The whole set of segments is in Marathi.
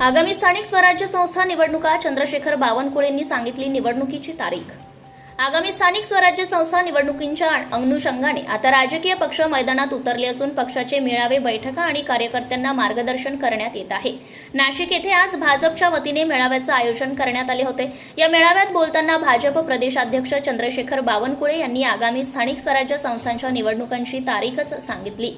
आगामी स्थानिक स्वराज्य संस्था निवडणुका चंद्रशेखर बावनकुळेंनी सांगितली निवडणुकीची तारीख. आगामी स्थानिक स्वराज्य संस्था निवडणुकींच्या अनुषंगाने आता राजकीय पक्ष मैदानात उतरले असून पक्षाचे मेळावे बैठका आणि कार्यकर्त्यांना मार्गदर्शन करण्यात येत आहे. नाशिक येथे आज भाजपच्या वतीने मेळाव्याचं आयोजन करण्यात आले होते. या मेळाव्यात बोलताना भाजप प्रदेशाध्यक्ष चंद्रशेखर बावनकुळे यांनी आगामी स्थानिक स्वराज्य संस्थांच्या निवडणुकांची तारीखच सांगितली.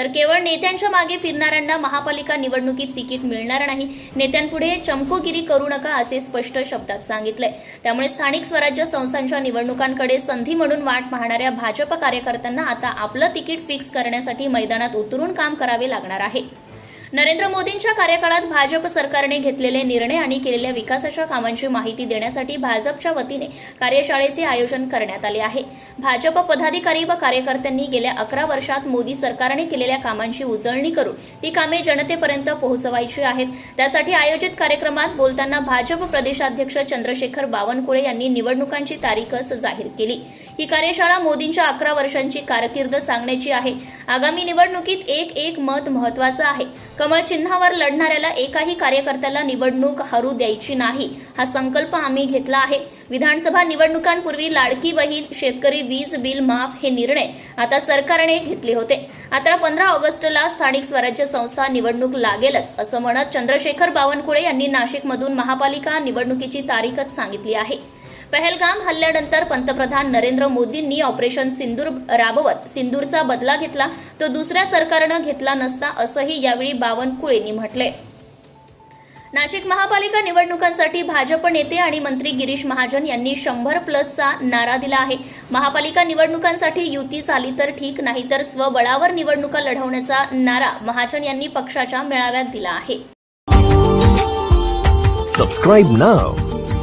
तर केवळ नेत्यांच्या मागे फिरणाऱ्यांना महापालिका निवडणुकीत तिकीट मिळणार नाही. नेत्यांपुढे चमकोगिरी करू नका असे स्पष्ट शब्दात सांगितलंय. त्यामुळे स्थानिक स्वराज्य संस्थांच्या निवडणुकांकडे संधी म्हणून वाट पाहणाऱ्या भाजप कार्यकर्त्यांना आता आपलं तिकीट फिक्स करण्यासाठी मैदानात उतरून काम करावे लागणार आहे. नरेंद्र मोदींच्या कार्यकाळात भाजप सरकारने घेतलेले निर्णय आणि केलेल्या विकासाच्या कामांची माहिती देण्यासाठी भाजपच्या वतीने कार्यशाळेचे आयोजन करण्यात आले आहे. भाजप पदाधिकारी व कार्यकर्त्यांनी गेल्या अकरा वर्षात मोदी सरकारने केलेल्या कामांची उजळणी करून ती कामे जनतेपर्यंत पोहोचवायची आहेत. त्यासाठी आयोजित कार्यक्रमात बोलताना भाजप प्रदेशाध्यक्ष चंद्रशेखर बावनकुळे यांनी निवडणुकांची तारीखच जाहीर केली. ही कार्यशाळा मोदींच्या अकरा वर्षांची कारकीर्द सांगण्याची आहे. आगामी निवडणुकीत एक एक मत महत्वाचं आहे. कमळ चिन्हावर लढणाऱ्याला एकाही कार्यकर्त्याला निवडणूक हरू द्यायची नाही हा संकल्प आम्ही घेतला आहे. विधानसभा निवडणुकांपूर्वी लाडकी बहीण शेतकरी वीज बिल माफ हे निर्णय आता सरकारने घेतले होते. आता पंधरा ऑगस्टला स्थानिक स्वराज्य संस्था निवडणूक लागेलच असं म्हणत चंद्रशेखर बावनकुळे यांनी नाशिकमधून महापालिका निवडणुकीची तारीखच सांगितली आहे. पहलगाम हल्ल्यानंतर पंतप्रधान नरेंद्र मोदींनी ऑपरेशन सिंदूर राबवत सिंदूरचा बदला घेतला तो दुसऱ्या सरकारनं घेतला नसता असंही यावेळी बावनकुळेंनी म्हटलंय नाशिक महापालिका निवडणुकांसाठी भाजप नेते आणि मंत्री गिरीश महाजन यांनी शंभर प्लसचा नारा दिला आहे. महापालिका निवडणुकांसाठी युती झाली तर ठीक नाही तर स्वबळावर निवडणुका लढवण्याचा नारा महाजन यांनी पक्षाच्या मेळाव्यात दिला आहे.